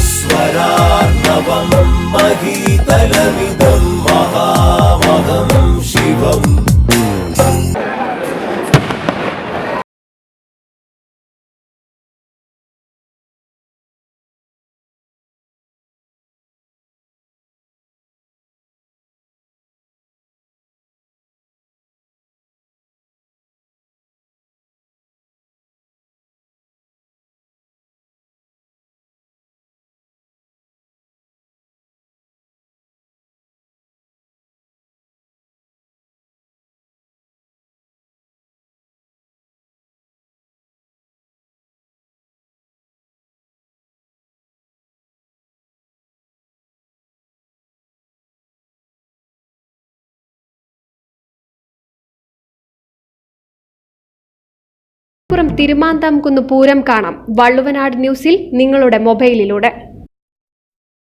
स्वरार्णवं महीतलमिदं महामहं പുറം തിരുമാന്താംകുന്ന് പൂരം കാണാം. വള്ളുവനാട് ന്യൂസിൽ നിങ്ങളുടെ മൊബൈലിലൂടെ.